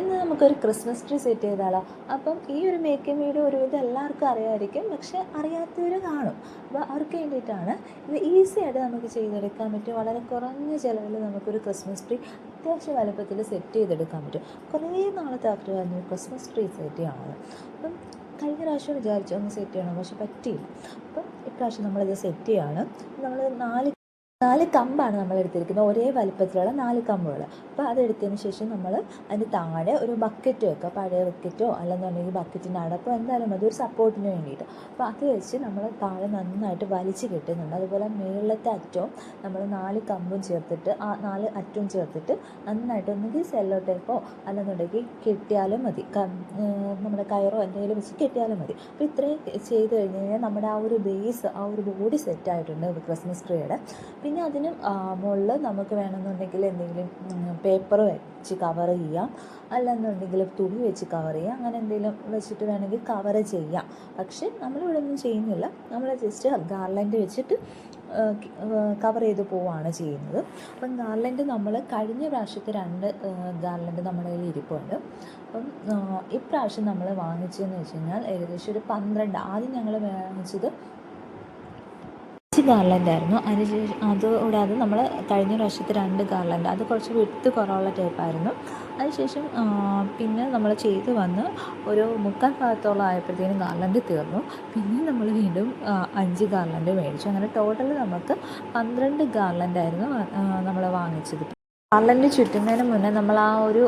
ഇന്ന് നമുക്കൊരു Christmas tree set ചെയ്താലോ? അപ്പം ഈ ഒരു മേക്കിംഗ് വീഡിയോ ഒരുവിധം എല്ലാവർക്കും അറിയാമായിരിക്കും പക്ഷെ അറിയാത്തവർ കാണും. അപ്പോൾ അവർക്ക് വേണ്ടിയിട്ടാണ് ഇത് ഈസി ആയിട്ട് നമുക്ക് ചെയ്തെടുക്കാൻ പറ്റും. വളരെ കുറഞ്ഞ ചിലവിൽ നമുക്കൊരു ക്രിസ്മസ് ട്രീ അത്യാവശ്യം വലുപ്പത്തിൽ സെറ്റ് ചെയ്തെടുക്കാൻ പറ്റും. കുറേ നാളത്തെ ആഗ്രഹമായിരുന്നു ക്രിസ്മസ് ട്രീ സെറ്റ് ചെയ്യണമെന്ന്. അപ്പം കഴിഞ്ഞ പ്രാവശ്യം വിചാരിച്ചു ഒന്ന് സെറ്റ് ചെയ്യണം പക്ഷെ പറ്റിയില്ല. അപ്പം ഇപ്രാവശ്യം നമ്മളിത് സെറ്റ് ചെയ്യാണ്. നമ്മൾ നാല് നാല് കമ്പാണ് നമ്മൾ എടുത്തിരിക്കുന്നത്. ഒരേ വലിപ്പത്തിലുള്ള നാല് കമ്പുകൾ. അപ്പോൾ അതെടുത്തതിന് ശേഷം നമ്മൾ അതിന് താഴെ ഒരു ബക്കറ്റ് വെക്കുക. പഴയ ബക്കറ്റോ അല്ലെന്നുണ്ടെങ്കിൽ ബക്കറ്റിന്റെ അടപ്പോ എന്തായാലും മതി. ഒരു സപ്പോർട്ടിന് വേണ്ടിയിട്ട്. അപ്പോൾ അത് വെച്ച് നമ്മൾ താഴെ നന്നായിട്ട് വലിച്ചു കെട്ടുന്നുണ്ട്. അതുപോലെ മുകളിലത്തെ അറ്റവും നമ്മൾ നാല് കമ്പും ചേർത്തിട്ട് ആ നാല് അറ്റവും ചേർത്തിട്ട് നന്നായിട്ട് ഒന്നുകിൽ സെല്ലോ ടേപ്പോ അല്ലെന്നുണ്ടെങ്കിൽ കെട്ടിയാലും മതി. നമ്മുടെ കയറോ എന്തെങ്കിലും വെച്ച് കെട്ടിയാലും മതി. അപ്പോൾ ഇത്രയും ചെയ്ത് കഴിഞ്ഞ് കഴിഞ്ഞാൽ നമ്മുടെ ആ ഒരു ബേസ് ആ ഒരു ബോഡി സെറ്റായിട്ടുണ്ട് ക്രിസ്മസ് ട്രീയുടെ പിന്നെ അതിന് മുകളിൽ നമുക്ക് വേണമെന്നുണ്ടെങ്കിൽ എന്തെങ്കിലും പേപ്പർ വെച്ച് കവർ ചെയ്യാം. അല്ലെന്നുണ്ടെങ്കിൽ തുണി വെച്ച് കവർ ചെയ്യാം. അങ്ങനെ എന്തെങ്കിലും വെച്ചിട്ട് വേണമെങ്കിൽ കവർ ചെയ്യാം. പക്ഷെ നമ്മളിവിടെ ഒന്നും ചെയ്യുന്നില്ല. നമ്മൾ ജസ്റ്റ് ഗാർലൻഡ് വെച്ചിട്ട് കവർ ചെയ്ത് പോവുകയാണ് ചെയ്യുന്നത്. അപ്പം ഗാർലൻഡ് നമ്മൾ കഴിഞ്ഞ പ്രാവശ്യത്തെ രണ്ട് ഗാർലൻഡ് നമ്മുടെ കയ്യിൽ ഇരിപ്പുണ്ട്. അപ്പം ഇപ്രാവശ്യം നമ്മൾ വാങ്ങിച്ചതെന്ന് വെച്ച് കഴിഞ്ഞാൽ ഏകദേശം ഒരു പന്ത്രണ്ട് ആദ്യം ഞങ്ങൾ വാങ്ങിച്ചത് അഞ്ച് ഗാർലൻഡ് ആയിരുന്നു അതിനുശേഷം അത് കൂടാതെ നമ്മൾ കഴിഞ്ഞ പ്രാവശ്യത്തെ രണ്ട് ഗാർലൻഡ് അത് കുറച്ച് വിട്ട് കുറവുള്ള ടൈപ്പായിരുന്നു. അതിനുശേഷം പിന്നെ നമ്മൾ ചെയ്ത് വന്ന് ഒരു മുക്കാൽ ഭാഗത്തോളം ആയപ്പോഴത്തേനും ഗാർലൻഡ് തീർന്നു. പിന്നെ നമ്മൾ വീണ്ടും അഞ്ച് ഗാർലൻഡ് മേടിച്ചു. അങ്ങനെ ടോട്ടൽ നമുക്ക് പന്ത്രണ്ട് ഗാർലൻഡായിരുന്നു നമ്മൾ വാങ്ങിച്ചത്. ഗാർലൻഡ് ചുറ്റുന്നതിന് മുന്നേ നമ്മൾ ആ ഒരു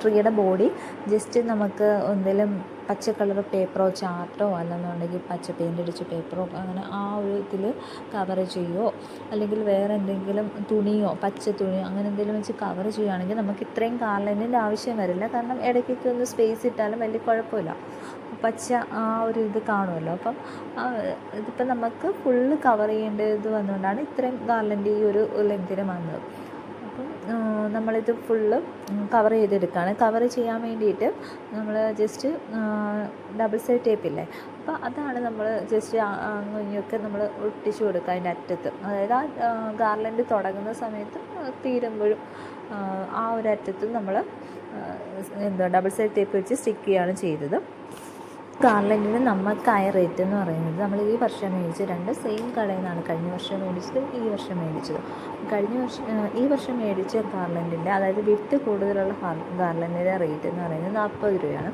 ട്രീയുടെ ബോഡി ജസ്റ്റ് നമുക്ക് എന്തെങ്കിലും പച്ച കളർ പേപ്പറോ ചാർട്ടോ അല്ലെന്നുണ്ടെങ്കിൽ പച്ച പെയിന്റ് അടിച്ച പേപ്പറോ അങ്ങനെ ആ ഒരു ഇതിൽ കവർ ചെയ്യുമോ അല്ലെങ്കിൽ വേറെ എന്തെങ്കിലും തുണിയോ പച്ച തുണിയോ അങ്ങനെ എന്തെങ്കിലും വെച്ച് കവർ ചെയ്യുകയാണെങ്കിൽ നമുക്ക് ഇത്രയും ഗാർലൻഡിന്റെ ആവശ്യം വരില്ല. കാരണം ഇടയ്ക്കൊക്കെ ഒന്ന് സ്പേസ് ഇട്ടാലും വലിയ കുഴപ്പമില്ല. പച്ച ആ ഒരു ഇത് കാണുമല്ലോ അപ്പം ഇതിപ്പം നമുക്ക് ഫുള്ള് കവർ ചെയ്യേണ്ടത് വന്നുകൊണ്ടാണ് ഇത്രയും ഗാർലൻഡ് ഈ ഒരു ലെങ്തിന് വന്നത്. നമ്മളിത് ഫുള്ള് കവർ ചെയ്തെടുക്കുകയാണ് കവർ ചെയ്യാൻ വേണ്ടിയിട്ട് നമ്മൾ ജസ്റ്റ് ഡബിൾ സൈഡ് ടേപ്പ് ഇല്ലേ? അപ്പോൾ അതാണ് നമ്മൾ ജസ്റ്റ് അങ്ങനെയൊക്കെ നമ്മൾ ഒട്ടിച്ചു കൊടുക്കുക അതിന്റെ അറ്റത്ത്. അതായത് ആ ഗാർലൻഡ് തുടങ്ങുന്ന സമയത്ത് തീരുമ്പോഴും ആ ഒരു അറ്റത്ത് നമ്മൾ എന്താ ഡബിൾ സൈഡ് ടേപ്പ് വെച്ച് സ്റ്റിക്ക് ചെയ്യുകയാണ് ചെയ്തത്. ഗാർലൻഡിന് നമുക്കായ റേറ്റ് എന്ന് പറയുന്നത് നമ്മൾ ഈ വർഷം മേടിച്ച രണ്ട് സെയിം കടയിൽ നിന്നാണ് കഴിഞ്ഞ വർഷം മേടിച്ചത് ഈ വർഷം മേടിച്ചത്. കഴിഞ്ഞ വർഷം ഈ വർഷം മേടിച്ച ഗാർലൻഡിന്റെ അതായത് വിത്ത് കൂടുതലുള്ള ഗാർലൻഡിന്റെ റേറ്റ് എന്ന് പറയുന്നത് നാൽപ്പത് രൂപയാണ്.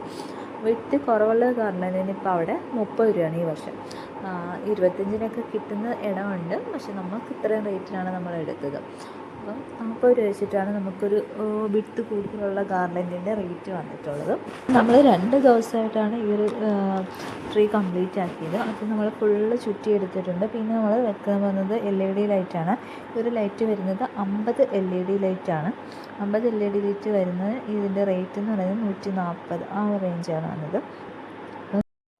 വിത്ത് കുറവുള്ള ഗാർലൻഡിന് ഇപ്പോൾ അവിടെ മുപ്പത് രൂപയാണ് ഈ വർഷം. ഇരുപത്തഞ്ചിനൊക്കെ കിട്ടുന്ന ഇടമുണ്ട് പക്ഷെ നമുക്ക് ഇത്രയും റേറ്റിനാണ് നമ്മൾ എടുത്തത്. അപ്പം നാൽപ്പത് രൂപ വെച്ചിട്ടാണ് നമുക്കൊരു വിട്ട് കൂടുതലുള്ള ഗാർലൻഡിന്റെ റേറ്റ് വന്നിട്ടുള്ളത്. നമ്മൾ രണ്ട് ദിവസമായിട്ടാണ് ഈ ഒരു ട്രീ കംപ്ലീറ്റ് ആക്കിയത്. അപ്പോൾ നമ്മൾ ഫുള്ള് ചുറ്റി എടുത്തിട്ടുണ്ട് പിന്നെ നമ്മൾ വെക്കാൻ വന്നത് എൽ ഇ ഡി ലൈറ്റാണ് ഒരു ലൈറ്റ് വരുന്നത് അമ്പത് എൽ ഇ ഡി ലൈറ്റാണ് അമ്പത് എൽ ഇ ഡി ലൈറ്റ് വരുന്നത് ഇതിന്റെ റേറ്റ് എന്ന് പറയുന്നത് നൂറ്റി നാൽപ്പത് ആ റേഞ്ചാണ് വന്നത്.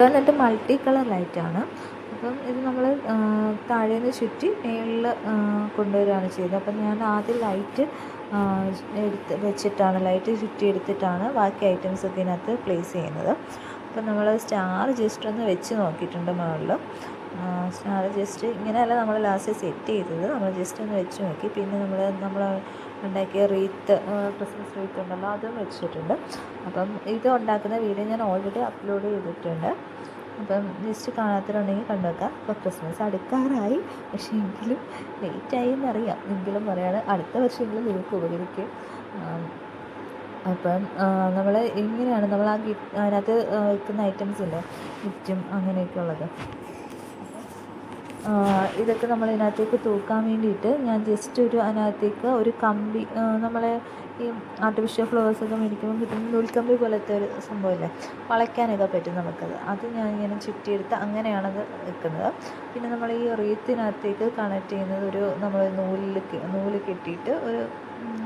എന്നിട്ട് മൾട്ടി കളർ ലൈറ്റാണ് അപ്പം ഇത് നമ്മൾ താഴേന്ന് ചുറ്റി മേളിൽ കൊണ്ടുവരികയാണ് ചെയ്തത് അപ്പം ഞാൻ ആദ്യം ലൈറ്റ് എടുത്ത് വെച്ചിട്ടാണ് ലൈറ്റ് ചുറ്റി എടുത്തിട്ടാണ് ബാക്കി ഐറ്റംസ് ഒക്കെ ഇതിനകത്ത് പ്ലേസ് ചെയ്യുന്നത്. അപ്പം നമ്മൾ സ്റ്റാർ ജസ്റ്റ് ഒന്ന് വെച്ച് നോക്കിയിട്ടുണ്ട് മുകളിൽ സ്റ്റാർ ജസ്റ്റ് ഇങ്ങനെയല്ല നമ്മൾ ലാസ്റ്റ് സെറ്റ് ചെയ്തത്. നമ്മൾ ജസ്റ്റ് ഒന്ന് വെച്ച് നോക്കി. പിന്നെ നമ്മൾ നമ്മൾ ഉണ്ടാക്കിയ റീത്ത് ക്രിസ്മസ് റീത്ത് ഉണ്ടല്ലോ അതും വെച്ചിട്ടുണ്ട്. അപ്പം ഇത് ഉണ്ടാക്കുന്ന വീഡിയോ ഞാൻ ഓൾറെഡി അപ്ലോഡ് ചെയ്തിട്ടുണ്ട്. അപ്പം ജസ്റ്റ് കാണാത്തവരുണ്ടെങ്കിൽ കണ്ടു അപ്പോൾ ക്രിസ്മസ് അടുക്കാറായി. പക്ഷേ എങ്കിലും ലേറ്റായി എന്നറിയാം. എങ്കിലും പറയാണ് അടുത്ത വർഷമെങ്കിലും നിങ്ങൾക്ക് ഉപകരിക്കും. അപ്പം നമ്മൾ എങ്ങനെയാണ് നമ്മൾ ആ ഗിഫ്റ്റ് അതിനകത്ത് വെക്കുന്ന ഐറ്റംസ് ഇല്ലേ? ഗിഫ്റ്റും അങ്ങനെയൊക്കെ ഉള്ളത്. ഇതൊക്കെ നമ്മൾ ഇതിനകത്തേക്ക് തൂക്കാൻ വേണ്ടിയിട്ട് ഞാൻ ജസ്റ്റ് ഒരു അതിനകത്തേക്ക് ഒരു കമ്പി നമ്മളെ ഈ ആർട്ടിഫിഷ്യൽ ഫ്ലവേഴ്സൊക്കെ മേടിക്കുമ്പോൾ കിട്ടുന്ന നൂൽക്കമ്പി പോലത്തെ ഒരു സംഭവമില്ലേ? വളയ്ക്കാനൊക്കെ പറ്റും നമുക്കത്. അത് ഞാൻ ഇങ്ങനെ ചുറ്റിയെടുത്ത് അങ്ങനെയാണത് വെക്കുന്നത്. പിന്നെ നമ്മൾ ഈ റീത്തിനകത്തേക്ക് കണക്ട് ചെയ്യുന്നത് ഒരു നമ്മൾ നൂലിൽ നൂൽ കെട്ടിയിട്ട് ഒരു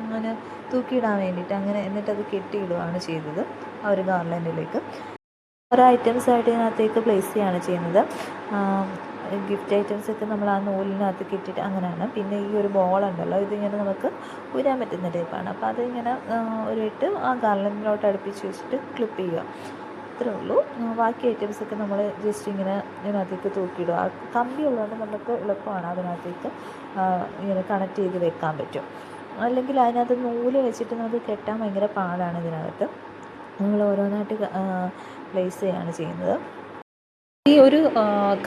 അങ്ങനെ തൂക്കിയിടാൻ വേണ്ടിയിട്ട് അങ്ങനെ എന്നിട്ടത് കെട്ടിയിടുകയാണ് ചെയ്തത് ആ ഒരു ഗാർലൻഡിലേക്ക് ഓരോ ഐറ്റംസ് ആയിട്ട് ഇതിനകത്തേക്ക് പ്ലേസ് ചെയ്യുകയാണ് ചെയ്യുന്നത്. ഗിഫ്റ്റ് ഐറ്റംസ് ഒക്കെ നമ്മൾ ആ നൂലിനകത്ത് കിട്ടിയിട്ട് അങ്ങനെയാണ്. പിന്നെ ഈ ഒരു ബോൾ ഉണ്ടല്ലോ ഇതിങ്ങനെ നമുക്ക് ഉരാൻ പറ്റുന്ന ടൈപ്പാണ് അപ്പോൾ അതിങ്ങനെ ഒരു ഇട്ട് ആ ഗാർലൻഡിലോട്ട് അടുപ്പിച്ച് വെച്ചിട്ട് ക്ലിപ്പ് ചെയ്യുക. അത്രേ ഉള്ളൂ. ബാക്കി ഐറ്റംസ് ഒക്കെ നമ്മൾ ജസ്റ്റ് ഇങ്ങനെ ഇതിനകത്തേക്ക് തൂക്കിയിടുക. കമ്പി ഉള്ളതുകൊണ്ട് നമുക്ക് എളുപ്പമാണ് അതിനകത്തേക്ക് ഇങ്ങനെ കണക്ട് ചെയ്ത് വെക്കാൻ പറ്റും. അല്ലെങ്കിൽ അതിനകത്ത് നൂൽ വെച്ചിട്ട് നമുക്ക് കെട്ടാൻ ഭയങ്കര പാടാണ് ഇതിനകത്ത്. നമ്മൾ ഓരോന്നായിട്ട് പ്ലേസ് ചെയ്യുകയാണ് ചെയ്യുന്നത്. ഈ ഒരു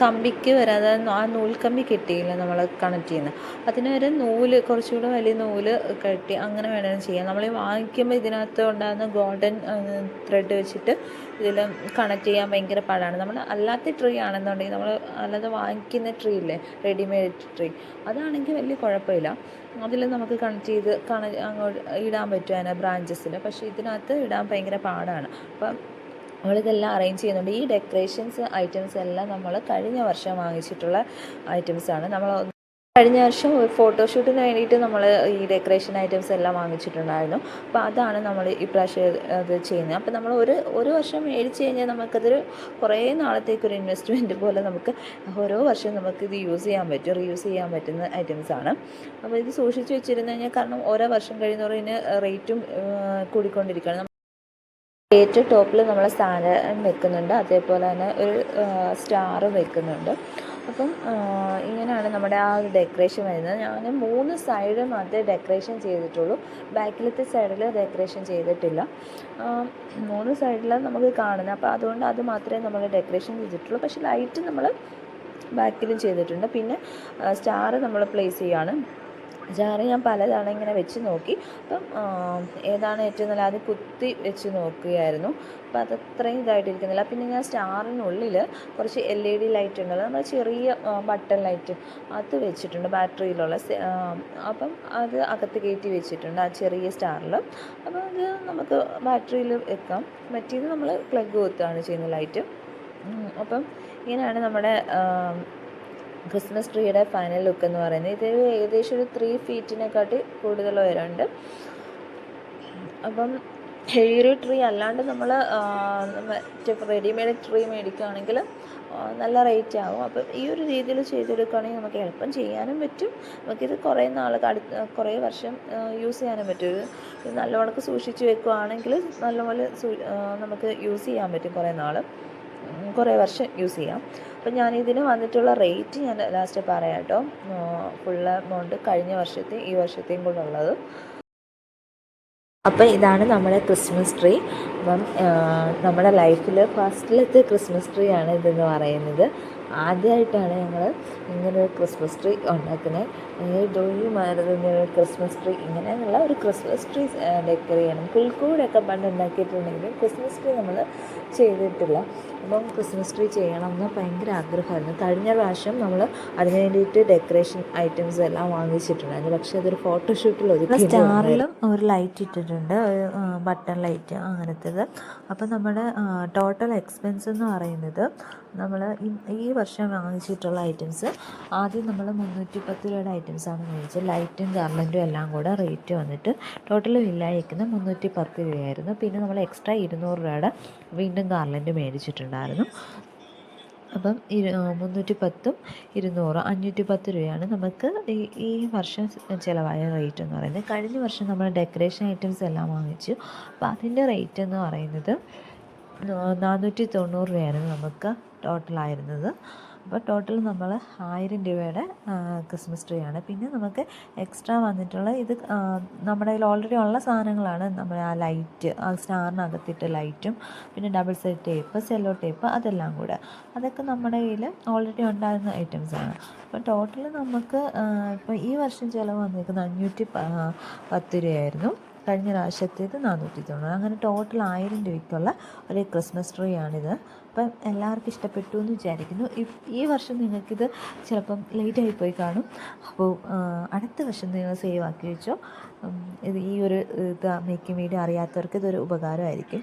കമ്പിക്ക് വരെ അതായത് ആ കമ്പി കെട്ടിയില്ല നമ്മൾ കണക്ട് ചെയ്യുന്നത് അതിന് ഒരു നൂൽ കുറച്ചുകൂടെ വലിയ നൂൽ കെട്ടി അങ്ങനെ വേണമെങ്കിൽ ചെയ്യാം. നമ്മൾ വാങ്ങിക്കുമ്പോൾ ഇതിനകത്ത് ഉണ്ടാകുന്ന ഗോൾഡൻ ത്രെഡ് വെച്ചിട്ട് ഇതിൽ കണക്ട് ചെയ്യാൻ ഭയങ്കര പാടാണ്. നമ്മൾ അല്ലാത്ത ട്രീ ആണെന്നുണ്ടെങ്കിൽ നമ്മൾ അല്ലാതെ വാങ്ങിക്കുന്ന ട്രീ ഇല്ലേ റെഡിമെയ്ഡ് ട്രീ അതാണെങ്കിൽ വലിയ കുഴപ്പമില്ല. അതിൽ നമുക്ക് കണക്ട് ചെയ്ത് കണ അങ്ങോട്ട് ഇടാൻ പറ്റും അതിനെ ബ്രാഞ്ചസിൽ പക്ഷേ ഇതിനകത്ത് ഇടാൻ ഭയങ്കര പാടാണ്. അപ്പം നമ്മളിതെല്ലാം അറേഞ്ച് ചെയ്യുന്നുണ്ട്. ഈ ഡെക്കറേഷൻസ് ഐറ്റംസ് എല്ലാം നമ്മൾ കഴിഞ്ഞ വർഷം വാങ്ങിച്ചിട്ടുള്ള ഐറ്റംസ് ആണ്. നമ്മൾ കഴിഞ്ഞ വർഷം ഒരു ഫോട്ടോഷൂട്ടിന് വേണ്ടിയിട്ട് നമ്മൾ ഈ ഡെക്കറേഷൻ ഐറ്റംസ് എല്ലാം വാങ്ങിച്ചിട്ടുണ്ടായിരുന്നു. അപ്പോൾ അതാണ് നമ്മൾ ഇപ്രാവശ്യം അത് ചെയ്യുന്നത്. അപ്പോൾ നമ്മൾ ഒരു ഒരു വർഷം മേടിച്ച് കഴിഞ്ഞാൽ നമുക്കതൊരു കുറേ നാളത്തേക്ക് ഒരു ഇൻവെസ്റ്റ്മെന്റ് പോലെ നമുക്ക് ഓരോ വർഷം നമുക്ക് ഇത് യൂസ് ചെയ്യാൻ പറ്റും റീയൂസ് ചെയ്യാൻ പറ്റുന്ന ഐറ്റംസ് ആണ്. അപ്പോൾ ഇത് സൂക്ഷിച്ച് വെച്ചിരുന്നു കഴിഞ്ഞാൽ കാരണം ഓരോ വർഷം കഴിയുന്നവർ ഇതിന് റേറ്റും കൂടിക്കൊണ്ടിരിക്കുകയാണ്. ഏറ്റവും ടോപ്പിൽ നമ്മൾ സ്ഥാനം വെക്കുന്നുണ്ട്. അതേപോലെ തന്നെ ഒരു സ്റ്റാർ വെക്കുന്നുണ്ട്. അപ്പം ഇങ്ങനെയാണ് നമ്മുടെ ആ ഒരു ഡെക്കറേഷൻ വരുന്നത്. ഞാൻ മൂന്ന് സൈഡ് മാത്രമേ ഡെക്കറേഷൻ ചെയ്തിട്ടുള്ളൂ. ബാക്കിലത്തെ സൈഡിൽ ഡെക്കറേഷൻ ചെയ്തിട്ടില്ല. മൂന്ന് സൈഡിൽ നമുക്ക് കാണുന്നത്. അപ്പോൾ അതുകൊണ്ട് അത് മാത്രമേ നമ്മൾ ഡെക്കറേഷൻ ചെയ്തിട്ടുള്ളൂ. പക്ഷേ ലൈറ്റ് നമ്മൾ ബാക്കിലും ചെയ്തിട്ടുണ്ട്. പിന്നെ സ്റ്റാർ നമ്മൾ പ്ലേസ് ചെയ്യുകയാണ് ജാറ് ഞാൻ പലതവണ ഇങ്ങനെ വെച്ച് നോക്കി. അപ്പം ഏതാണ് ഏറ്റവും നല്ല അത് കുത്തി വെച്ച് നോക്കുകയായിരുന്നു. അപ്പോൾ അത് അത്രയും ഇതായിട്ടിരിക്കുന്നില്ല. പിന്നെ ഞാൻ സ്റ്റാറിനുള്ളിൽ കുറച്ച് എൽ ഇ ഡി ലൈറ്റ് ഉണ്ടല്ലോ നമ്മൾ ചെറിയ ബട്ടൺ ലൈറ്റ് അത് വെച്ചിട്ടുണ്ട് ബാറ്ററിയിലുള്ള അപ്പം അത് അകത്ത് കയറ്റി വെച്ചിട്ടുണ്ട് ആ ചെറിയ സ്റ്റാറിൽ. അപ്പോൾ അത് നമുക്ക് ബാറ്ററിയിൽ വെക്കാം. മറ്റേത് നമ്മൾ പ്ലഗ് കുത്തുകയാണ് ചെയ്യുന്ന ലൈറ്റ്. അപ്പം ഇങ്ങനെയാണ് നമ്മുടെ ക്രിസ്മസ് ട്രീയുടെ ഫൈനൽ ലുക്ക് എന്ന് പറയുന്നത്. ഇത് ഏകദേശം ഒരു ത്രീ ഫീറ്റിനെക്കാട്ടി കൂടുതൽ ഉയരമുണ്ട്. അപ്പം ഈ ഒരു ട്രീ അല്ലാണ്ട് നമ്മൾ മറ്റേ റെഡിമെയ്ഡ് ട്രീ മേടിക്കുകയാണെങ്കിൽ നല്ല റേറ്റ് ആവും. അപ്പം ഈ ഒരു രീതിയിൽ ചെയ്തെടുക്കുകയാണെങ്കിൽ നമുക്ക് എളുപ്പം ചെയ്യാനും പറ്റും. നമുക്കിത് കുറേ നാൾ അടുത്ത കുറേ വർഷം യൂസ് ചെയ്യാനും പറ്റും. ഇത് നല്ലവണ്ണം സൂക്ഷിച്ച് വെക്കുകയാണെങ്കിൽ നല്ലപോലെ നമുക്ക് യൂസ് ചെയ്യാൻ പറ്റും കുറേ നാൾ കുറേ വർഷം യൂസ് ചെയ്യാം. അപ്പം ഞാൻ ഇതിന് വന്നിട്ടുള്ള റേറ്റ് ഞാൻ ലാസ്റ്റ് പറയാം കേട്ടോ. ഫുള്ള് എമൗണ്ട് കഴിഞ്ഞ വർഷത്തെ ഈ വർഷത്തെയും കൂടെ ഉള്ളത് അപ്പം ഇതാണ് നമ്മുടെ ക്രിസ്മസ് ട്രീ അപ്പം നമ്മുടെ ലൈഫിൽ ഫസ്റ്റിലത്തെ ക്രിസ്മസ് ട്രീ ആണ് ഇതെന്ന് പറയുന്നത്. ആദ്യമായിട്ടാണ് ഞങ്ങൾ ഇങ്ങനെ ഒരു ക്രിസ്മസ് ട്രീ ഉണ്ടാക്കുന്നത് ഈ ഇങ്ങനെ ഒരു ക്രിസ്മസ് ട്രീ ഇങ്ങനെയുള്ള ഒരു ക്രിസ്മസ് ട്രീ ഡെക്കർ ചെയ്യണം. പുൽക്കൂടൊക്കെ പണ്ട് ഉണ്ടാക്കിയിട്ടുണ്ടെങ്കിലും ക്രിസ്മസ് ട്രീ നമ്മൾ ചെയ്തിട്ടില്ല. അപ്പം ക്രിസ്മസ് ട്രീ ചെയ്യണം എന്ന് ഭയങ്കര ആഗ്രഹമായിരുന്നു. കഴിഞ്ഞ പ്രാവശ്യം നമ്മൾ അതിന് വേണ്ടിയിട്ട് ഡെക്കറേഷൻ ഐറ്റംസ് എല്ലാം വാങ്ങിച്ചിട്ടുണ്ടായിരുന്നു. പക്ഷേ അതൊരു ഫോട്ടോഷൂട്ടിൽ ഒരു സ്റ്റാറിലും ഒരു ലൈറ്റ് ഇട്ടിട്ടുണ്ട്. ഒരു ബട്ടൺ ലൈറ്റ് അങ്ങനത്തേത്. അപ്പം നമ്മുടെ ടോട്ടൽ എക്സ്പെൻസ് എന്ന് പറയുന്നത് നമ്മൾ ഈ വർഷം വാങ്ങിച്ചിട്ടുള്ള ഐറ്റംസ് ആദ്യം നമ്മൾ മുന്നൂറ്റി പത്ത് രൂപയുടെ ഐറ്റംസാണ് മേടിച്ചത് ലൈറ്റും ഗാർമെന്റും എല്ലാം കൂടെ റേറ്റ് വന്നിട്ട് ടോട്ടൽ വില്ലായിരിക്കുന്നത് മുന്നൂറ്റി പത്ത് രൂപയായിരുന്നു പിന്നെ നമ്മൾ എക്സ്ട്രാ ഇരുന്നൂറ് രൂപയുടെ വീണ്ടും ഗാർമെന്റ് മേടിച്ചിട്ടുണ്ടായിരുന്നു. അപ്പം ഇരു മുന്നൂറ്റി പത്തും ഇരുന്നൂറ് അഞ്ഞൂറ്റി പത്ത് രൂപയാണ് നമുക്ക് ഈ ഈ വർഷം ചിലവായ റേറ്റ് എന്ന് പറയുന്നത്. കഴിഞ്ഞ വർഷം നമ്മൾ ഡെക്കറേഷൻ ഐറ്റംസ് എല്ലാം വാങ്ങിച്ചു. അപ്പോൾ അതിന്റെ റേറ്റ് എന്ന് പറയുന്നത് നാനൂറ്റി തൊണ്ണൂറ് രൂപയായിരുന്നു നമുക്ക് ടോട്ടലായിരുന്നത്. അപ്പോൾ ടോട്ടൽ നമ്മൾ ആയിരം രൂപയുടെ ക്രിസ്മസ് ട്രീ ആണ്. പിന്നെ നമുക്ക് എക്സ്ട്രാ വന്നിട്ടുള്ള ഇത് നമ്മുടെ കയ്യിൽ ഓൾറെഡി ഉള്ള സാധനങ്ങളാണ്. നമ്മൾ ആ ലൈറ്റ് ആ സ്റ്റാറിനകത്തിട്ട് ലൈറ്റും പിന്നെ double side tape cello tape അതെല്ലാം കൂടെ. അതൊക്കെ നമ്മുടെ കയ്യിൽ ഓൾറെഡി ഉണ്ടായിരുന്ന ഐറ്റംസ് ആണ്. അപ്പോൾ ടോട്ടൽ നമുക്ക് ഇപ്പോൾ ഈ വർഷം ചിലവ് വന്നിരിക്കുന്നത് അഞ്ഞൂറ്റി പത്ത് രൂപയായിരുന്നു. കഴിഞ്ഞ പ്രാവശ്യത്തേത് നാനൂറ്റി തൊണ്ണൂറ് അങ്ങനെ ടോട്ടൽ ആയിരം രൂപയ്ക്കുള്ള ഒരു ക്രിസ്മസ് ട്രീ ആണിത്. അപ്പം എല്ലാവർക്കും ഇഷ്ടപ്പെട്ടു എന്ന് വിചാരിക്കുന്നു. ഈ- വർഷം നിങ്ങൾക്കിത് ചിലപ്പം ലേറ്റ് ആയിപ്പോയി കാണും. അപ്പോൾ അടുത്ത വർഷം നിങ്ങൾ സേവ് ആക്കി വെച്ചോ. ഇത് ഈ ഒരു ഇത് മേക്കിംഗ് വീഡിയോ അറിയാത്തവർക്ക് ഇതൊരു ഉപകാരമായിരിക്കും.